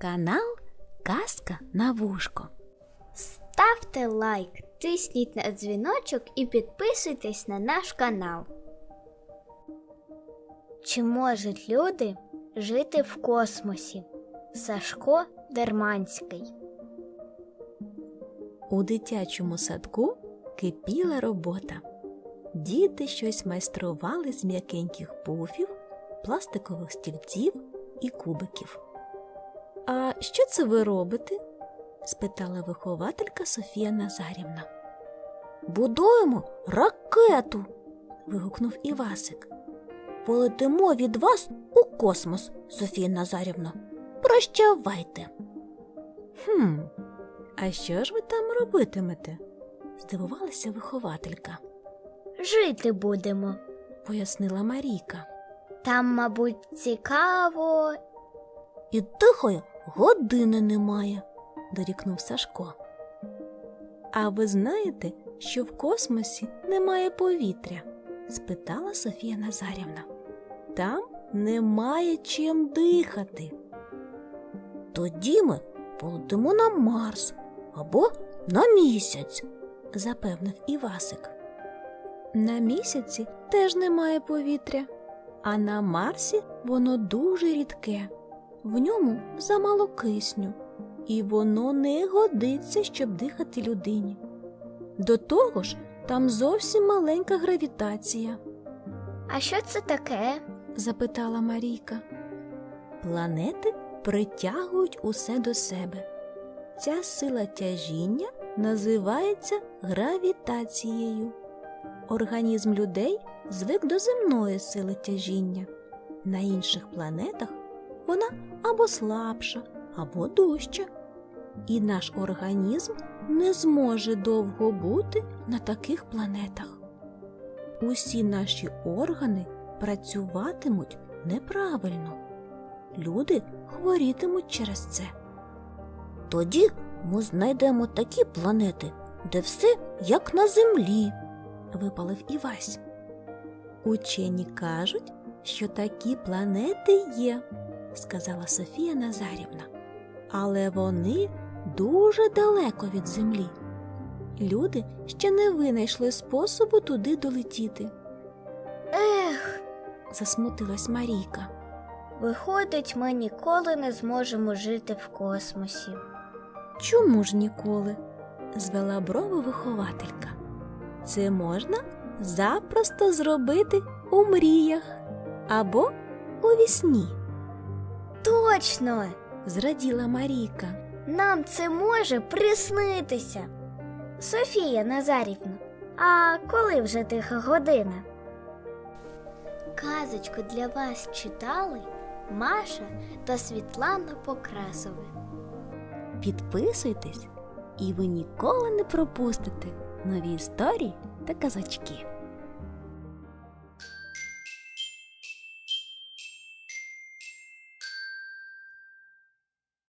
Канал Казка на вушко. Ставте лайк, тисніть на дзвіночок і підписуйтесь на наш канал. Чи можуть люди жити в космосі? Сашко Дерманський. У дитячому садку кипіла робота. Діти щось майстрували з м'якеньких пуфів, пластикових стільців і кубиків. А що це ви робите? спитала вихователька Софія Назарівна. Будуємо ракету. вигукнув Івасик. Полетимо від вас у космос, Софія Назарівна. Прощавайте. Хм, а що ж ви там робитимете? здивувалася вихователька, Жити будемо. пояснила Марійка. Там, мабуть, цікаво. І тихої години немає, дорікнув Сашко. А ви знаєте, що в космосі немає повітря? спитала Софія Назарівна. Там немає чим дихати. Тоді ми полетимо на Марс або на місяць, запевнив Івасик. На місяці теж немає повітря, а на Марсі воно дуже рідке. В ньому замало кисню, і воно не годиться, щоб дихати людині. До того ж, там зовсім маленька гравітація, А що це таке? запитала Марійка. Планети притягують усе до себе. Ця сила тяжіння називається гравітацією. Організм людей звик до земної сили тяжіння. На інших планетах вона або слабша, або дужча. І наш організм не зможе довго бути на таких планетах. Усі наші органи працюватимуть неправильно. Люди хворітимуть через це. Тоді ми знайдемо такі планети, де все як на землі, випалив Івась. Учені кажуть, що такі планети є, сказала Софія Назарівна. Але вони дуже далеко від землі. Люди ще не винайшли способу туди долетіти, Ех, засмутилась Марійка. виходить, ми ніколи не зможемо жити в космосі. Чому ж ніколи? звела брови вихователька. Це можна запросто зробити у мріях або у вісні, Точно! зраділа Марійка. Нам це може приснитися. Софія Назарівна, а коли вже тиха година? Казочку для вас читали Маша та Світлана Покрасови. Підписуйтесь, і ви ніколи не пропустите нові історії та казочки.